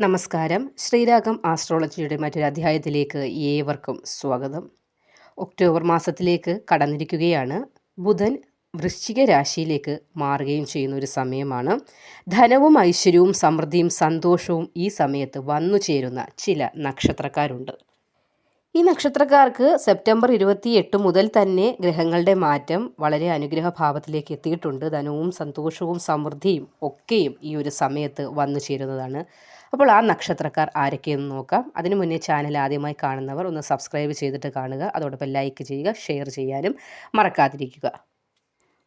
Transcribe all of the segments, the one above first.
നമസ്കാരം. ശ്രീരാഗം ആസ്ട്രോളജിയുടെ മറ്റൊരു അധ്യായത്തിലേക്ക് ഏവർക്കും സ്വാഗതം. ഒക്ടോബർ മാസത്തിലേക്ക് കടന്നിരിക്കുകയാണ്. ബുധൻ വൃശ്ചിക രാശിയിലേക്ക് മാറുകയും ചെയ്യുന്ന ഒരു സമയമാണ്. ധനവും ഐശ്വര്യവും സമൃദ്ധിയും സന്തോഷവും ഈ സമയത്ത് വന്നു ചേരുന്ന ചില നക്ഷത്രക്കാരുണ്ട്. ഈ നക്ഷത്രക്കാർക്ക് സെപ്റ്റംബർ ഇരുപത്തി എട്ട് മുതൽ തന്നെ ഗ്രഹങ്ങളുടെ മാറ്റം വളരെ അനുഗ്രഹ ഭാവത്തിലേക്ക് എത്തിയിട്ടുണ്ട്. ധനവും സന്തോഷവും സമൃദ്ധിയും ഒക്കെയും ഈ ഒരു സമയത്ത് വന്നു ചേരുന്നതാണ്. അപ്പോൾ ആ നക്ഷത്രക്കാർ ആരൊക്കെയെന്ന് നോക്കാം. അതിനു മുന്നേ ചാനൽ ആദ്യമായി കാണുന്നവർ ഒന്ന് സബ്സ്ക്രൈബ് ചെയ്തിട്ട് കാണുക. അതോടൊപ്പം ലൈക്ക് ചെയ്യുക ഷെയർ ചെയ്യാനും മറക്കാതിരിക്കുക.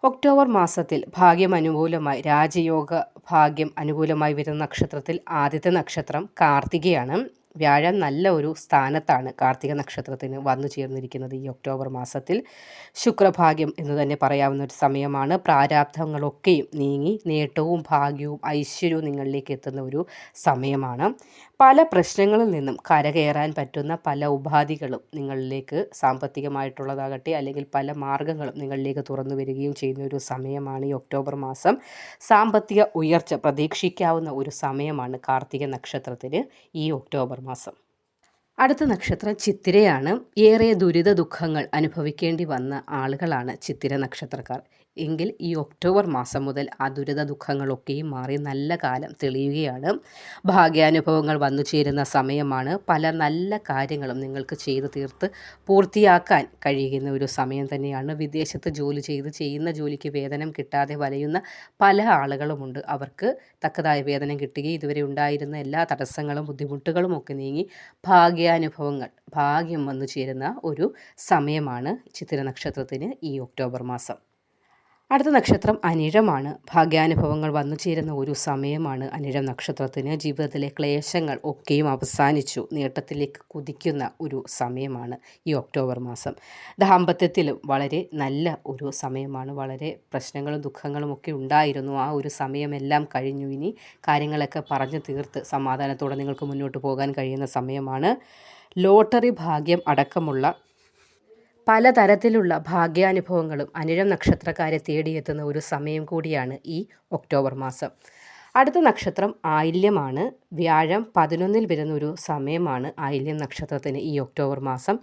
ഒക്ടോബർ മാസത്തിൽ ഭാഗ്യം അനുകൂലമായി രാജയോഗ ഭാഗ്യം അനുകൂലമായി വരുന്ന നക്ഷത്രത്തിൽ ആദ്യത്തെ നക്ഷത്രം കാർത്തികയാണ്. വ്യാഴം നല്ല ഒരു സ്ഥാനത്താണ് കാർത്തിക നക്ഷത്രത്തിന് വന്നു ചേർന്നിരിക്കുന്നത് ഈ ഒക്ടോബർ മാസത്തിൽ. ശുക്രഭാഗ്യം എന്ന് തന്നെ പറയാവുന്ന ഒരു സമയമാണ്. പ്രാരാബ്ധങ്ങളൊക്കെയും നീങ്ങി നേട്ടവും ഭാഗ്യവും ഐശ്വര്യവും നിങ്ങളിലേക്ക് എത്തുന്ന ഒരു സമയമാണ്. പല പ്രശ്നങ്ങളിൽ നിന്നും കരകയറാൻ പറ്റുന്ന പല ഉപാധികളും നിങ്ങളിലേക്ക് സാമ്പത്തികമായിട്ടുള്ളതാകട്ടെ അല്ലെങ്കിൽ പല മാർഗങ്ങളും നിങ്ങളിലേക്ക് തുറന്നു വരികയും ചെയ്യുന്ന ഒരു സമയമാണ് ഈ ഒക്ടോബർ മാസം. സാമ്പത്തിക ഉയർച്ച പ്രതീക്ഷിക്കാവുന്ന ഒരു സമയമാണ് കാർത്തിക നക്ഷത്രത്തിന് ഈ ഒക്ടോബർ മാസം. അടുത്ത നക്ഷത്രം ചിത്തിരയാണ്. ഏറെ ദുരിത ദുഃഖങ്ങൾ അനുഭവിക്കേണ്ടി വന്ന ആളുകളാണ് ചിത്തിര നക്ഷത്രക്കാർ. എങ്കിൽ ഈ ഒക്ടോബർ മാസം മുതൽ ആ ദുരിത ദുഃഖങ്ങളൊക്കെയും മാറി നല്ല കാലം തെളിയുകയാണ്. ഭാഗ്യാനുഭവങ്ങൾ വന്നു ചേരുന്ന സമയമാണ്. പല നല്ല കാര്യങ്ങളും നിങ്ങൾക്ക് ചെയ്ത് തീർത്ത് പൂർത്തിയാക്കാൻ കഴിയുന്ന ഒരു സമയം തന്നെയാണ്. വിദേശത്ത് ജോലി ചെയ്ത് ചെയ്യുന്ന ജോലിക്ക് വേതനം കിട്ടാതെ വലയുന്ന പല ആളുകളുമുണ്ട്. അവർക്ക് തക്കതായ വേതനം കിട്ടുകയും ഇതുവരെ ഉണ്ടായിരുന്ന എല്ലാ തടസ്സങ്ങളും ബുദ്ധിമുട്ടുകളും ഒക്കെ നീങ്ങി ഭാഗ്യാനുഭവങ്ങൾ ഭാഗ്യം വന്നു ചേരുന്ന ഒരു സമയമാണ് ചിത്തിര നക്ഷത്രത്തിന് ഈ ഒക്ടോബർ മാസം. അടുത്ത നക്ഷത്രം അനിഴമാണ്. ഭാഗ്യാനുഭവങ്ങൾ വന്നു ചേരുന്ന ഒരു സമയമാണ് അനിഴം നക്ഷത്രത്തിന്. ജീവിതത്തിലെ ക്ലേശങ്ങൾ ഒക്കെയും അവസാനിച്ചു. നേട്ടത്തിലേക്ക് കുതിക്കുന്ന ഒരു സമയമാണ് ഈ ഒക്ടോബർ മാസം. ദാമ്പത്യത്തിലും വളരെ നല്ല ഒരു സമയമാണ്. വളരെ പ്രശ്നങ്ങളും ദുഃഖങ്ങളും ഒക്കെ ഉണ്ടായിരുന്നു. ആ ഒരു സമയമെല്ലാം കഴിഞ്ഞു. ഇനി കാര്യങ്ങളൊക്കെ പറഞ്ഞു തീർത്ത് സമാധാനത്തോടെ നിങ്ങൾക്ക് മുന്നോട്ട് പോകാൻ കഴിയുന്ന സമയമാണ്. ലോട്ടറി ഭാഗ്യം അടക്കമുള്ള പലതരത്തിലുള്ള ഭാഗ്യാനുഭവങ്ങളും അനിഴം നക്ഷത്രക്കാരെ തേടിയെത്തുന്ന ഒരു സമയം കൂടിയാണ് ഈ ഒക്ടോബർ മാസം. അടുത്ത നക്ഷത്രം ആയില്യമാണ്. വ്യാഴം പതിനൊന്നിൽ വരുന്ന ഒരു സമയമാണ് ആയില്യം നക്ഷത്രത്തിന് ഈ ഒക്ടോബർ മാസം.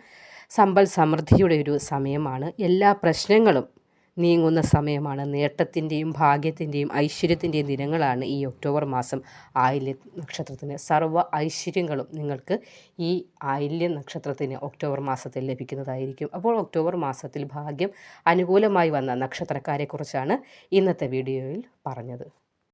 സമ്പൽ സമൃദ്ധിയുടെ ഒരു സമയമാണ്. എല്ലാ പ്രശ്നങ്ങളും നീങ്ങുന്ന സമയമാണ്. നേട്ടത്തിന്റെയും ഭാഗ്യത്തിന്റെയും ഐശ്വര്യത്തിന്റെയും ദിനങ്ങളാണ് ഈ ഒക്ടോബർ മാസം. ആയില്യ നക്ഷത്രത്തിന് സർവ ഐശ്വര്യങ്ങളും നിങ്ങൾക്ക് ഈ ആയില്യ നക്ഷത്രത്തിന് ഒക്ടോബർ മാസത്തിൽ ലഭിക്കുന്നതായിരിക്കും. അപ്പോൾ ഒക്ടോബർ മാസത്തിൽ ഭാഗ്യം അനുകൂലമായി വന്ന നക്ഷത്രക്കാരെക്കുറിച്ചാണ് ഇന്നത്തെ വീഡിയോയിൽ പറഞ്ഞത്.